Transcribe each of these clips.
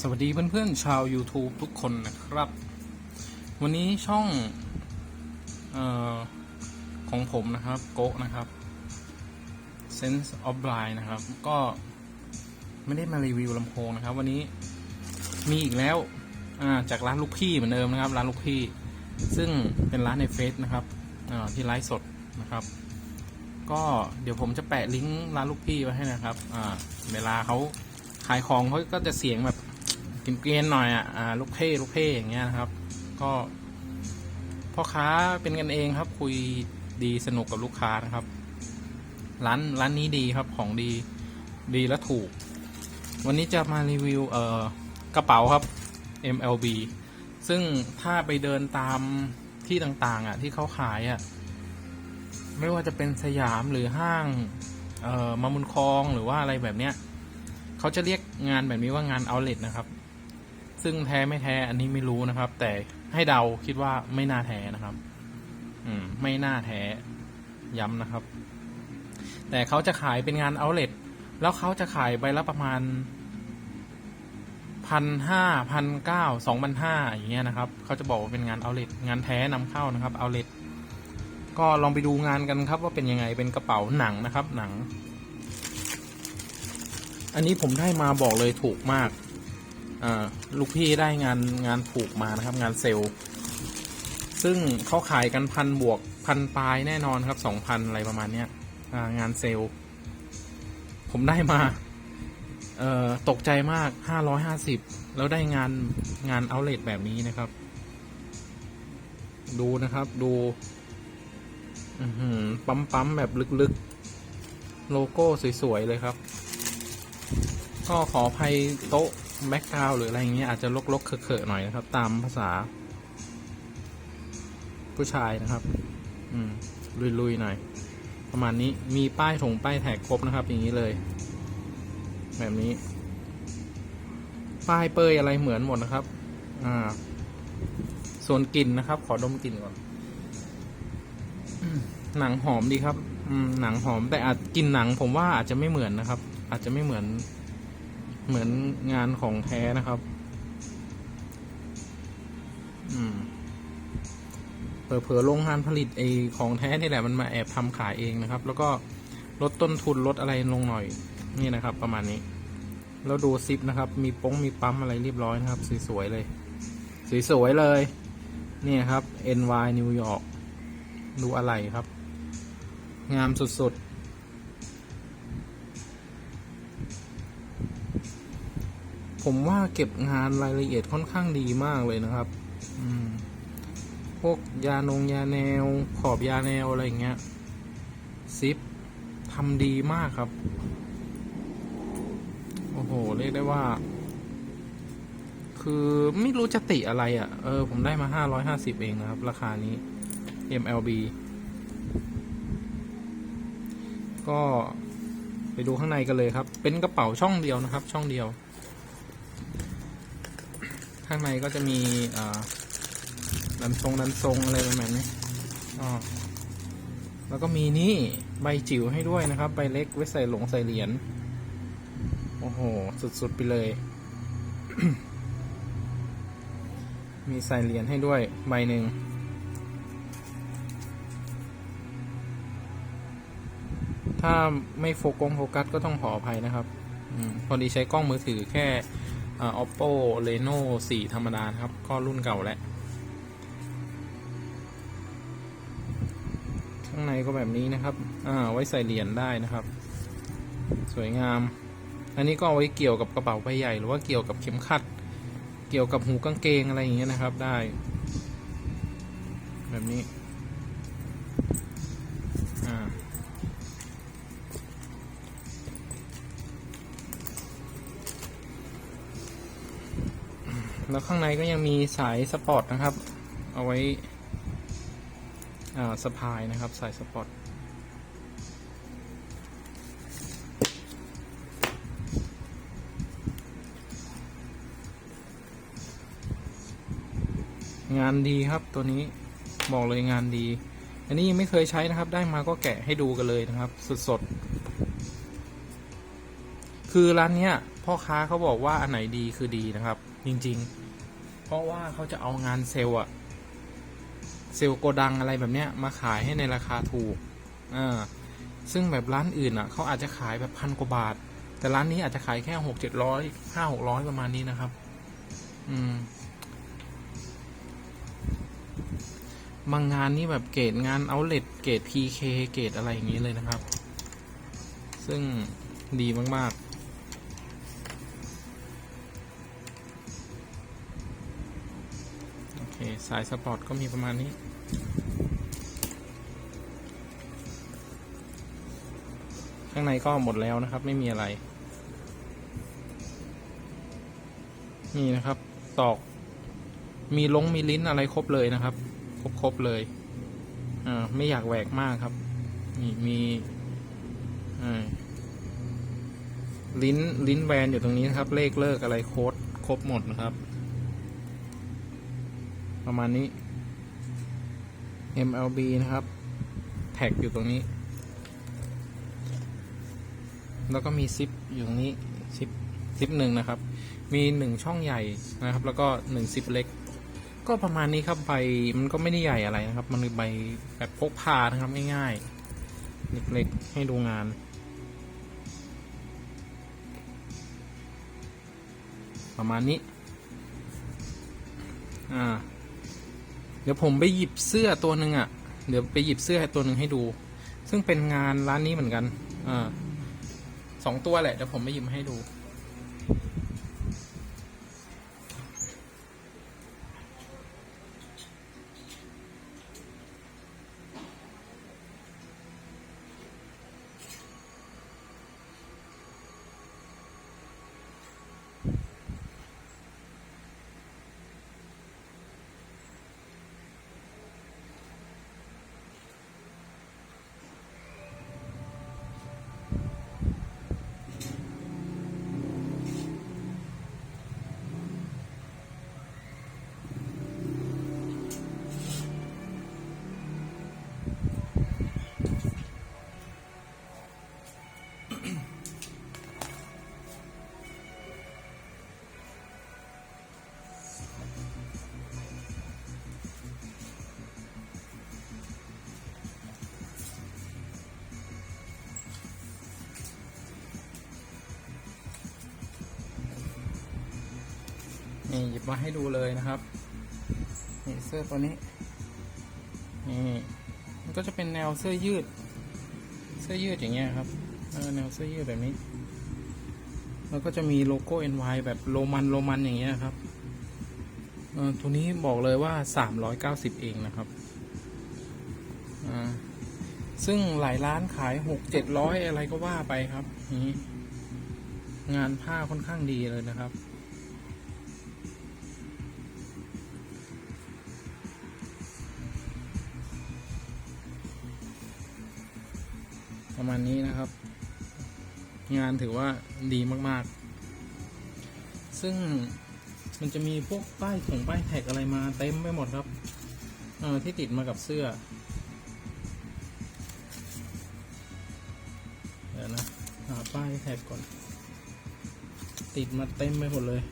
สวัสดีเพื่อนๆชาว YouTube ทุกคนนะครับ วันนี้ช่องออของผมนะครับ โกะนะครับ Sense of Blind นะครับ ก็ไม่ได้มารีวิวลำโพงนะครับ วันนี้มีอีกแล้วาจากร้านลูกพี่เหมือนเดิมนะครับ ร้านลูกพี่ ซึ่งเป็นร้านในเฟซนะครับที่ไลฟ์สดนะครับ ก็เดี๋ยวผมจะแปะลิงก์ร้านลูกพี่ไว้ให้นะครับเวลาเขาขายของเขาก็จะเสียงแบบ กินเกรียนหน่อยอะลูกเพ่ลูกเพ่อย่างเงี้ยนะครับ ก็พ่อค้าเป็นกันเองครับ คุยดีสนุกกับลูกค้านะครับ ร้านร้านนี้ดีครับของดีดีและถูก วันนี้จะมารีวิวเอ่อกระเป๋าครับ MLB ซึ่งถ้าไปเดินตามที่ต่างๆ อะ ที่เขาขายอะไม่ว่าจะเป็นสยามหรือห้างเอ่อมามุนคลองหรือว่าอะไรแบบเนี้ยเขาจะเรียกงานแบบนี้ว่างานเอาเล t นะครับ ซึ่งแท้ไม่แท้อันนี้ไม่รู้นะครับ แต่ให้เดาคิดว่าไม่น่าแท้นะครับ อืม ไม่น่าแท้ย้ำนะครับ แต่เขาจะขายเป็นงานเอาเล t แล้วเขาจะขายใบละประมาณพันห้าพันเก้าสองพันห้าอย่างเงี้ยนะครับ เขาจะบอกว่าเป็นงานเอาเล t งานแท้นำเข้านะครับเอาเล t ก็ลองไปดูงานกันครับ ว่าเป็นยังไงเป็นกระเป๋าหนังนะครับ หนัง อันนี้ผมได้มาบอกเลยถูกมาก ลูกพี่ได้งานงานถูกมานะครับงานเซลล์ซึ่งเขาขายกันพันบวกพันปลายแน่นอนครับสองพันอะไรประมาณเนี้ยงานเซลล์ ผมได้มาเออตกใจมากห้าร้อยห้าสิบแล้วได้งานงานเอาเล t แบบนี้นะครับ ดูนะครับดูปั๊มปั๊มๆแบบลึกๆ โลโก้สวย ๆ เลยครับ ก็ขออภัยโต๊ะ แบ็กกราวหรืออะไรอย่างเงี้ยอาจจะลกๆเขอะๆหน่อยนะครับ ตามภาษา ผู้ชายนะครับ อืมลุยๆหน่อย ประมาณนี้มีป้ายถงป้ายแท็กครบนะครับ อย่างนี้เลย แบบนี้ ป้ายเปยอะไรเหมือนหมดนะครับ อ่า ส่วนกลิ่นนะครับ ขอดมกลิ่นก่อนหนังหอมดีครับ อืมหนังหอมแต่อาจกินหนังผมว่าอาจจะไม่เหมือนนะครับ อาจจะไม่เหมือน เหมือนงานของแท้นะครับ อืมเผลอๆโรงงานผลิตไอของแท้นี่แหละมันมาแอบทำขายเองนะครับ แล้วก็ลดต้นทุนลดอะไรลงหน่อย นี่นะครับ ประมาณนี้ แล้วดูซิปนะครับ มีป้งมีปั๊มอะไรเรียบร้อยนะครับ สวยๆเลย สวยๆเลย นี่ครับ NY New York ดูอะไรครับ งามสุดๆ ผมว่าเก็บงานรายละเอียดค่อนข้างดีมากเลยนะครับ อืม พวกยานงยาแนว ขอบยาแนวอะไรเงี้ยซิปทำดีมากครับ โอ้โห เรียกได้ว่า คือไม่รู้จะติอะไรอะ่ะ เออ ผมได้มาห้าร้อยห้าสิบเองนะครับ ราคานี้ MLB ก็ไปดูข้างในกันเลยครับ เป็นกระเป๋าช่องเดียวนะครับ ช่องเดียว ข้างในก็จะมีอ่าดันทรงดันทรงอะไรประมาณนี้อ๋อแล้วก็มีนี่ใบจิ๋วให้ด้วยนะครับ ใบเล็กไว้ใส่หลงใส่เหรียญ โอ้โห สุดๆไปเลย มีใส่เหรียญให้ด้วยใบหนึ่งถ้าไม่โฟกงโฟกัสก็ต้องขออภัยนะครับอพอดีใช้กล้องมือถือแค่ อ่า oppo reno 4 ธรรมดาครับ ก็รุ่นเก่าแล้วข้างในก็แบบนี้นะครับ อ่า ไว้ใส่เหรียญได้นะครับ สวยงาม อันนี้ก็เอาไว้เกี่ยวกับกระเป๋าใบใหญ่ หรือว่าเกี่ยวกับเข็มขัด เกี่ยวกับหูกางเกงอะไรอย่างเงี้ยนะครับ ได้ แบบนี้ แล้วข้างในก็ยังมีสายสปอร์ตนะครับ เอาไว้สะพายนะครับ สายสปอร์ตงานดีครับตัวนี้บอกเลยงานดี อันนี้ยังไม่เคยใช้นะครับ ได้มาก็แกะให้ดูกันเลยนะครับ สดๆ คือร้านเนี้ยพ่อค้าเขาบอกว่าอันไหนดีคือดีนะครับ จริง ๆ ราะว่าเขาจะเอางานเซลล์อะเซลล์โกดังอะไรแบบเนี้ยมาขายให้ในราคาถูกอ่าซึ่งแบบร้านอื่นอะเขาอาจจะขายแบบพันกว่าบาท แต่ร้านนี้อาจจะขายแค่หกเจ็ดร้อยห้าหกร้อยประมาณนี้นะครับ อืมบางงานนี่แบบเกรดงานเอาเล t เกรด PK เกรดอะไรอย่างนี้เลยนะครับ ซึ่งดีมาก ๆ สายสปอร์ตก็มีประมาณนี้ ข้างในก็หมดแล้วนะครับ ไม่มีอะไร นี่นะครับ ตอก มีลงมีลิ้นอะไรครบเลยนะครับ ครบครบเลยอ่าไม่อยากแหวกมากครับ นี่มีอลิ้นลิ้นแวนอยู่ตรงนี้นะครับ เลขเลิกอะไรโค้ดครบหมดนะครับ ประมาณนี้ MLB นะครับ แท็กอยู่ตรงนี้ แล้วก็มีซิปอยู่ตรงนี้ซิปซิปหนึ่งนะครับ มีหนึ่งช่องใหญ่นะครับ แล้วก็หนึ่งซิปเล็ก ก็ประมาณนี้ครับใบมันก็ไม่ได้ใหญ่อะไรนะครับ มันคือใบแบบพกพานะครับง่ายๆเล็กๆให้ดูงานประมาณนี้ อ่า เดี๋ยวผมไปหยิบเสื้อตัวหนึ่งอะ เดี๋ยวไปหยิบเสื้อตัวหนึ่งให้ดู ซึ่งเป็นงานร้านนี้เหมือนกัน อ่าสองตัวแหละเดี๋ยวผมไปหยิบมให้ดู มาให้ดูเลยนะครับนี่เสื้อตัวนี้นี่มันก็จะเป็นแนวเสื้อยืด เสื้อยืดอย่างเงี้ยครับเออแนวเสื้อยืดแบบนี้ แล้วก็จะมีโลโก้ NY แบบโรมันโรมันอย่างเงี้ยครับเออตัวนี้บอกเลยว่า 390 เองนะครับ ซึ่งหลายร้านขาย6 700อะไรก็ว่าไปครับนี้งานผ้าค่อนข้างดีเลยนะครับ ประมาณนี้นะครับ งานถือว่าดีมากๆ ซึ่งมันจะมีพวกป้ายของป้ายแท็กอะไรมาเต็มไปหมดครับเออที่ติดมากับเสื้อ เดี๋ยวนะ หาป้ายแท็กก่อน ติดมาเต็มไปหมดเลย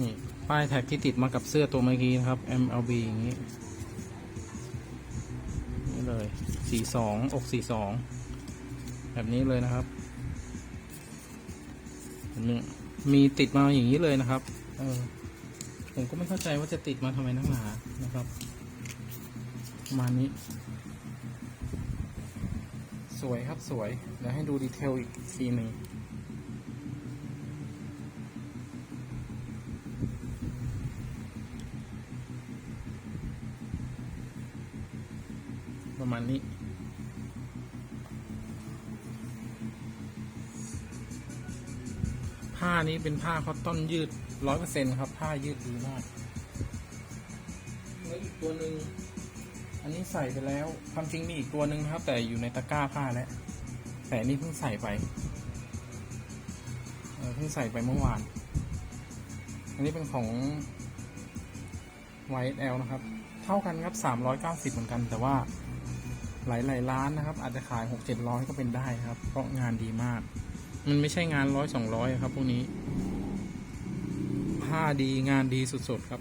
นี่ ป้ายแท็กที่ติดมากับเสื้อตัวเมื่อกี้นะครับ MLB อย่างนี้ นี่เลยสีสองอกสีสองแบบนี้เลยนะครับอันนี้มีติดมาอย่างนี้เลยนะครับ เออ ผมก็ไม่เข้าใจว่าจะติดมาทำไมนักหนา นะครับ ประมาณนี้ สวยครับสวย เดี๋ยวให้ดูดีเทลอีกทีหนึ่ง มาณนี้ ผ้านี้เป็นผ้าคอตตอนยืดร้อยเปอร์เซ็นครับ ผ้ายืดดีมากแล้วอีกตัวหนึ่งอันนี้ใส่ไปแล้ว ความจริงมีอีกตัวหนึ่งครับ แต่อยู่ในตะกร้าผ้าแล้ว แต่นี่เพิ่งใส่ไปเออเพิ่งใส่ไปเมื่อวาน อันนี้เป็นของ YSL นะครับ เท่ากันครับ390 เหมือนกัน แต่ว่า หลายหลายๆร้านนะครับ อาจจะขายหกเจ็ดร้อยก็เป็นได้ครับ เพราะงานดีมาก มันไม่ใช่งานร้อยสองร้อยครับพวกนี้ ผ้าดีงานดีสุดๆครับ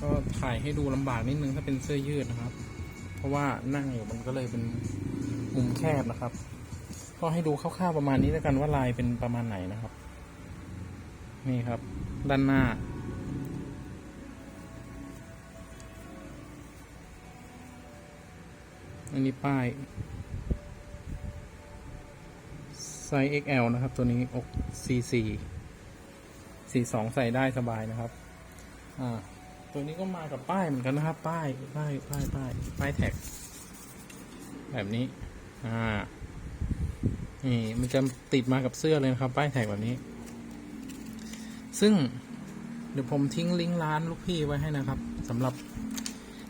ก็ถ่ายให้ดูลำบากนิดนึงถ้าเป็นเสื้อยืดนะครับ เพราะว่านั่งอยู่มันก็เลยเป็นมุมแคบนะครับ ก็ให้ดูคร่าวๆประมาณนี้แล้วกันว่าลายเป็นประมาณไหนนะครับ นี่ครับ ด้านหน้า อันนี้ป้ายไซส์ XL นะครับ ตัวนี้อก C4 42ใส่ได้สบายนะครับ อ่า ตัวนี้ก็มากับป้ายเหมือนกันนะครับ ป้าย ป้าย ป้าย ป้าย ป้ายแท็ก แบบนี้ อ่า นี่ มันจะติดมากับเสื้อเลยนะครับ ป้ายแท็กแบบนี้ ซึ่งเดี๋ยวผมทิ้งลิงก์ร้านลูกพี่ไว้ให้นะครับสำหรับ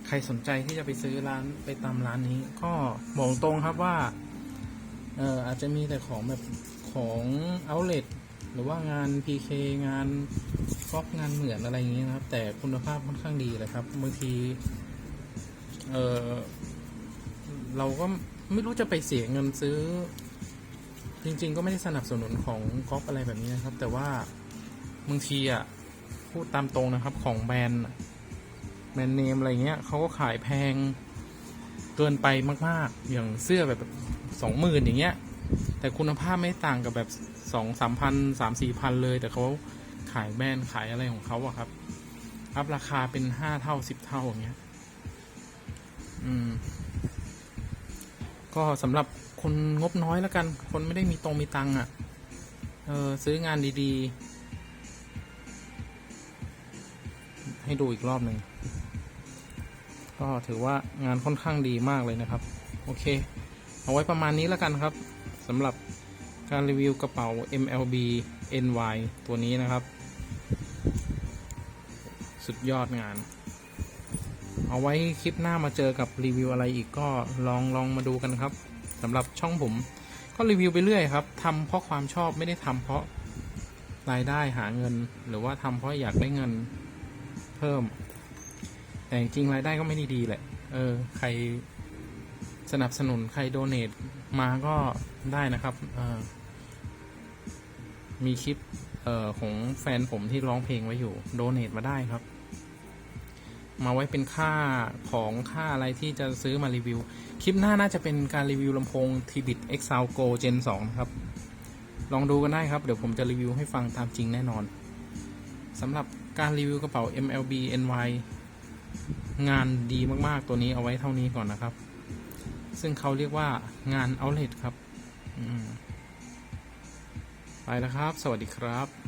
ใครสนใจที่จะไปซื้อร้านไปตามร้านนี้ ก็บอกตรงครับว่าเอออาจจะมีแต่ของแบบของเอาเล t หรือว่างาน PK งานก๊อปงานเหมือนอะไรอย่างเงี้ยนะครับ แต่คุณภาพค่อนข้างดีเลยครับบางทีเออเราก็ไม่รู้จะไปเสียเงินซื้อ จริง ๆ ก็ไม่ได้สนับสนุนของก๊อปอะไรแบบนี้นะครับ แต่ว่าบางทีอะพูดตามตรงนะครับของแบรนด์ แบรนด์เนมอะไรเงี้ยเขาก็ขายแพงเกินไปมาก ๆ อย่างเสื้อแบบสองหมื่นอย่างเงี้ย แต่คุณภาพไม่ต่างกับแบบสองสามพันสามสี่พันเลย แต่เขาขายแบรนด์ขายอะไรของเขาอะครับ อัพราคาเป็นห้าเท่าสิบเท่าอย่างเงี้ย อืม ก็สำหรับคนงบน้อยแล้วกัน คนไม่ได้มีตรงมีตังอะเออซื้องานดี ๆ ให้ดูอีกรอบหนึ่ง ก็ถือว่างานค่อนข้างดีมากเลยนะครับ โอเค เอาไว้ประมาณนี้แล้วกันครับสำหรับการรีวิวกระเป๋า MLB NY ตัวนี้นะครับ สุดยอดงาน เอาไว้คลิปหน้ามาเจอกับรีวิวอะไรอีกก็ลองลองมาดูกันครับสำหรับช่องผม ก็รีวิวไปเรื่อยครับทำเพราะความชอบไม่ได้ทำเพราะรายได้หาเงิน หรือว่าทำเพราะอยากได้เงินเพิ่ม แต่จริงรายได้ก็ไม่ได้ดีแหละ เออ ใครสนับสนุนใครโดเน a มาก็ได้นะครับเออมีคลิป เอ่อของแฟนผมที่ร้องเพลงไว้อยู่ โดเน a มาได้ครับ มาไว้เป็นค่าของค่าอะไรที่จะซื้อมารีวิว คลิปหน้าน่าจะเป็นการรีวิวลำโพง t b i t x o u Go Gen 2 ครับ ลองดูกันได้ครับ เดี๋ยวผมจะรีวิวให้ฟังตามจริงแน่นอนสำหรับการรีวิวกระเป๋า MLB NY งานดีมากๆตัวนี้เอาไว้เท่านี้ก่อนนะครับ ซึ่งเขาเรียกว่างานเอาเลทครับไปแล้วครับ สวัสดีครับ